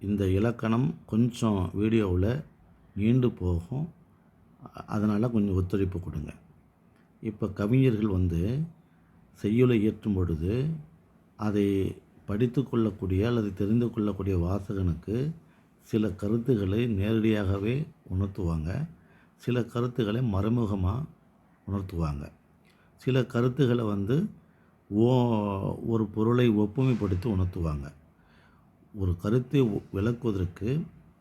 இந்த இலக்கணம் கொஞ்சம் வீடியோவில் நீண்டு போகும். அதனால் கொஞ்சம் ஒத்துழைப்பு கொடுங்க. இப்போ கவிஞர்கள் வந்து செய்யுளை இயற்றும் பொழுது அதை படித்து கொள்ளக்கூடிய அல்லது தெரிந்து கொள்ளக்கூடிய வாசகனுக்கு சில கருத்துக்களை நேரடியாகவே உணர்த்துவாங்க. சில கருத்துக்களை மறைமுகமாக உணர்த்துவாங்க. சில கருத்துக்களை வந்து ஓ ஒரு பொருளை ஒப்புமைப்படுத்தி உணர்த்துவாங்க. ஒரு கருத்தை விளக்குவதற்கு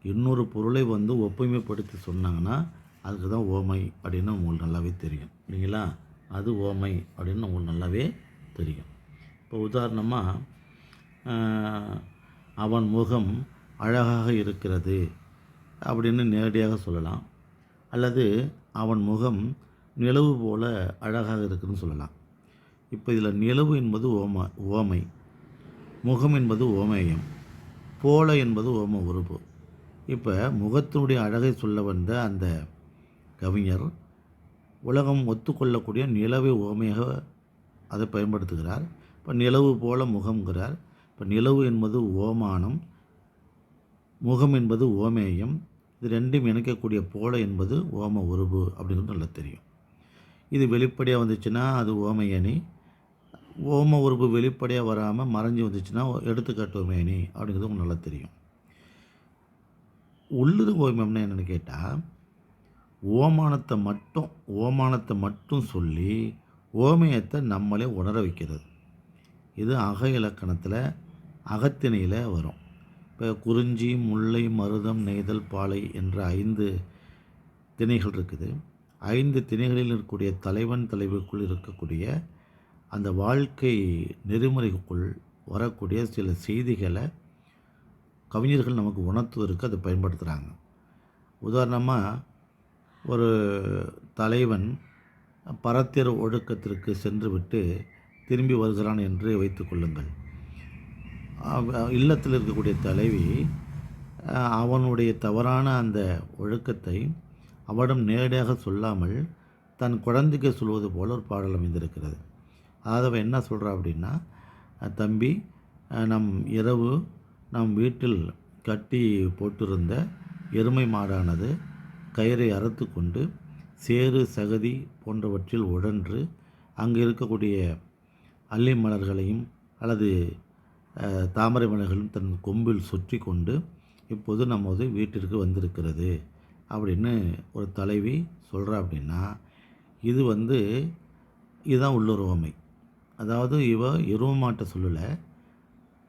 இன்னொரு பொருளை வந்து ஒப்புமைப்படுத்தி சொன்னாங்கன்னா அதுக்கு தான் ஓமை அப்படின்னு உங்களுக்கு நல்லாவே தெரியும். இல்லைங்களா? அது ஓமை அப்படின்னு உங்களுக்கு நல்லாவே தெரியும். இப்போ உதாரணமாக அவன் முகம் அழகாக இருக்கிறது அப்படின்னு நேரடியாக சொல்லலாம். அல்லது அவன் முகம் நிலவு போல அழகாக இருக்குதுன்னு சொல்லலாம். இப்போ இதில் நிலவு என்பது ஓம ஓமை. முகம் என்பது ஓமேயம். போல என்பது ஓம உறுப்பு. இப்போ முகத்தினுடைய அழகை சொல்ல வந்த அந்த கவிஞர் உலகம் ஒத்துக்கொள்ளக்கூடிய நிலவை ஓமையாக அதை பயன்படுத்துகிறார். இப்போ நிலவு போல முகம்ங்கிறார். இப்போ நிலவு என்பது ஓமானம் முகம் என்பது ஓமேயம் இது ரெண்டும் இணைக்கக்கூடிய போல என்பது ஓம உருவு அப்படிங்கிறது நல்லா தெரியும். இது வெளிப்படையாக வந்துச்சுன்னா அது ஓமையணி ஓம உறுப்பு வெளிப்படையாக வராமல் மறைஞ்சு வந்துச்சுன்னா எடுத்துக்காட்டு நீ அப்படிங்கிறது உங்களுக்கு நல்லா தெரியும். உள்ளது ஓமியம்னா என்னென்னு கேட்டால் ஓமானத்தை மட்டும் ஓமானத்தை மட்டும் சொல்லி ஓமயத்தை நம்மளே உணர வைக்கிறது. இது அக இலக்கணத்தில் அகத்திணையில் வரும். இப்போ குறிஞ்சி முல்லை மருதம் நெய்தல் பாலை என்ற ஐந்து திணைகள் இருக்குது. ஐந்து திணைகளில் இருக்கக்கூடிய தலைவன் தலைவுக்குள் இருக்கக்கூடிய அந்த வாழ்க்கை நெறிமுறைக்குள் வரக்கூடிய சில செய்திகளை கவிஞர்கள் நமக்கு உணர்த்துவதற்கு அதை பயன்படுத்துகிறாங்க உதாரணமாக ஒரு தலைவன் பரத்திர ஒழுக்கத்திற்கு சென்றுவிட்டு திரும்பி வருகிறான் என்று வைத்துக்கொள்ளுங்கள் இல்லத்தில் இருக்கக்கூடிய தலைவி அவனுடைய தவறான அந்த ஒழுக்கத்தை அவனிடம் நேரடியாக சொல்லாமல் தன் குழந்தைக்கு சொல்வது போல ஒரு பாடல் அமைந்திருக்கிறது. ஆகவே என்ன சொல்கிறா அப்படின்னா தம்பி நம் இரவு நம் வீட்டில் கட்டி போட்டிருந்த எருமை மாடானது கயிறை அறுத்து கொண்டு சேறு சகதி போன்றவற்றில் உழன்று அங்கு இருக்கக்கூடிய அல்லி மலர்களையும் அல்லது தாமரை மலர்களையும் தன் கொம்பில் சுற்றி கொண்டு இப்போது நமது வீட்டிற்கு வந்திருக்கிறது அப்படின்னு ஒரு தலைவி சொல்கிறா அப்படின்னா இது வந்து இதுதான் உள்ளுறவமை அதாவது இவ எருவமாட்ட சொல்லலை.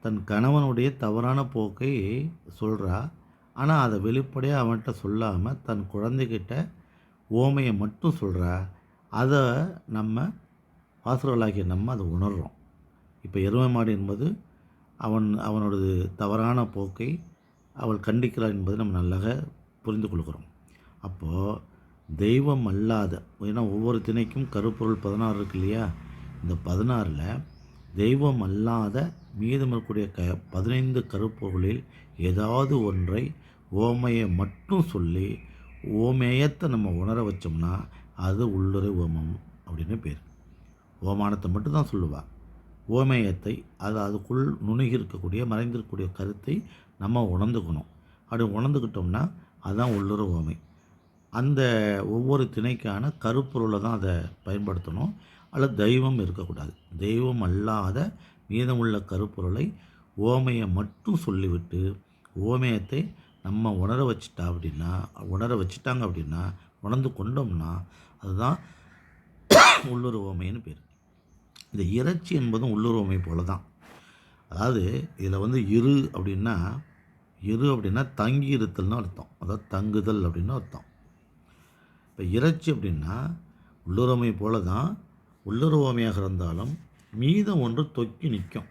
தன் கணவனுடைய தவறான போக்கை சொல்கிறா ஆனால் அதை வெளிப்படையாக அவன்கிட்ட சொல்லாமல் தன் குழந்தைகிட்ட ஓமையை மட்டும் சொல்கிறா அதை நம்ம வாசகர்களாகிய நம்ம அதை உணர்கிறோம் இப்போ எருமை மாடு என்பது அவன் அவனோடது தவறான போக்கை அவள் கண்டிக்கிறாள் என்பதை நம்ம நல்லாக புரிந்து கொள்கிறோம். அப்போது தெய்வம் அல்லாத ஏன்னா ஒவ்வொரு திணைக்கும் கருப்பொருள் பதினாறு இருக்கு இல்லையா? இந்த பதினாறில் தெய்வம் அல்லாத மீதம் இருக்கக்கூடிய க பதினைந்து கருப்பொருளில் ஏதாவது ஒன்றை ஓமையை மட்டும் சொல்லி ஓமேயத்தை நம்ம உணர வச்சோம்னா அது உள்ளுரை ஓமம் அப்படின்னு பேர். ஓமானத்தை மட்டும்தான் சொல்லுவாள் ஓமேயத்தை அது அதுக்குள் நுணுகி இருக்கக்கூடிய மறைந்திருக்கக்கூடிய கருத்தை நம்ம உணர்ந்துக்கணும். அப்படி உணர்ந்துக்கிட்டோம்னா அதுதான் உள்ளுர ஓமை அந்த ஒவ்வொரு திணைக்கான கருப்பொருளை தான் அதை பயன்படுத்தணும். அல்லது தெய்வம் இருக்கக்கூடாது. தெய்வம் அல்லாத மீதமுள்ள கருப்பொருளை ஓமையை மட்டும் சொல்லிவிட்டு ஓமயத்தை நம்ம உணர வச்சிட்டா அப்படின்னா உணர வச்சிட்டாங்க அப்படின்னா உணர்ந்து கொண்டோம்னா அதுதான் உள்ளூர் ஓமைன்னு பேர். இந்த இறைச்சி என்பதும் உள்ளுறவுமை போல தான் அதாவது இதில் வந்து இரு அப்படின்னா இரு அப்படின்னா தங்கி இருத்தல்னு அர்த்தம். அதாவது தங்குதல் அப்படின்னு அர்த்தம். இப்போ இறைச்சி அப்படின்னா உள்ளுரமை போல தான் உள்ளுறவுமையாக இருந்தாலும் மீதம் ஒன்று தொக்கி நிற்கும்.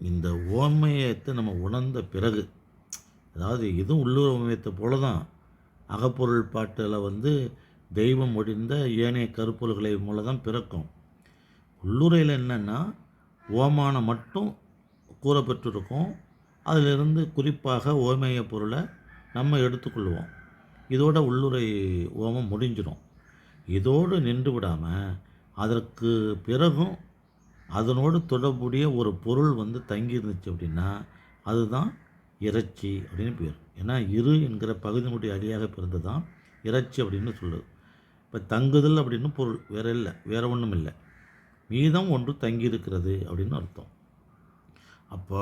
இந்த ஓமையத்தை நம்ம உணர்ந்த பிறகு அதாவது இதுவும் உள்ளுறவுமையத்தை போல தான் அகப்பொருள் பாட்டில் வந்து தெய்வம் முடிந்த ஏனைய கருப்பொருள்களை மூலம் தான் பிறக்கும். உள்ளுரையில் என்னென்னா ஓமானம் மட்டும் கூறப்பெற்றிருக்கும். அதிலிருந்து குறிப்பாக ஓமேய பொருளை நம்ம எடுத்துக்கொள்வோம். இதோட உள்ளுரை ஓமம் முடிஞ்சிடும். இதோடு நின்று விடாமல் அதற்கு பிறகும் அதனோடு தொடர்புடைய ஒரு பொருள் வந்து தங்கி இருந்துச்சு அப்படின்னா அதுதான் இறைச்சி அப்படின்னு பேர். ஏன்னா இரு என்கிற பகுதியினுடைய அடியாக பிறந்து தான் இறைச்சி அப்படின்னு சொல்லுது. இப்போ தங்குதல் அப்படின்னு பொருள் வேற இல்லை வேற ஒன்றும் இல்லை. மீதம் ஒன்று தங்கி இருக்கிறது அப்படின்னு அர்த்தம். அப்போ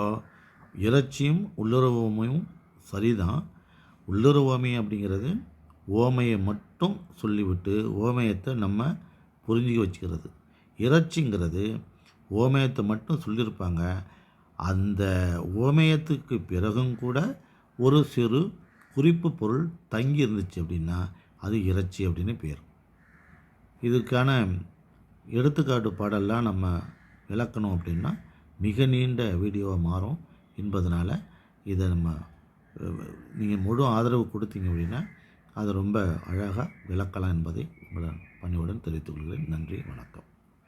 இறைச்சியும் உள்ளுறவுமையும் சரிதான். உள்ளுறவுமை அப்படிங்கிறது ஓமையை மட்டும் சொல்லிவிட்டு ஓமயத்தை நம்ம புரிஞ்சுக்க வச்சுக்கிறது. இறைச்சிங்கிறது ஓமயத்தை மட்டும் சொல்லியிருப்பாங்க. அந்த ஓமயத்துக்கு பிறகும் கூட ஒரு சிறு குறிப்பு பொருள் தங்கி இருந்துச்சு அப்படின்னா அது இறைச்சி அப்படின்னு பேர். இதுக்கான எடுத்துக்காட்டு பாடல்லாம் நம்ம விளக்கணும் அப்படின்னா மிக நீண்ட வீடியோவாக மாறும் என்பதனால் இதை நம்ம நீங்கள் முழு ஆதரவு கொடுத்தீங்க அப்படின்னா அது ரொம்ப அழகாக விளக்கலாம் என்பதை உங்களை பணிவுடன் தெரிவித்துக் கொள்கிறேன். நன்றி வணக்கம்.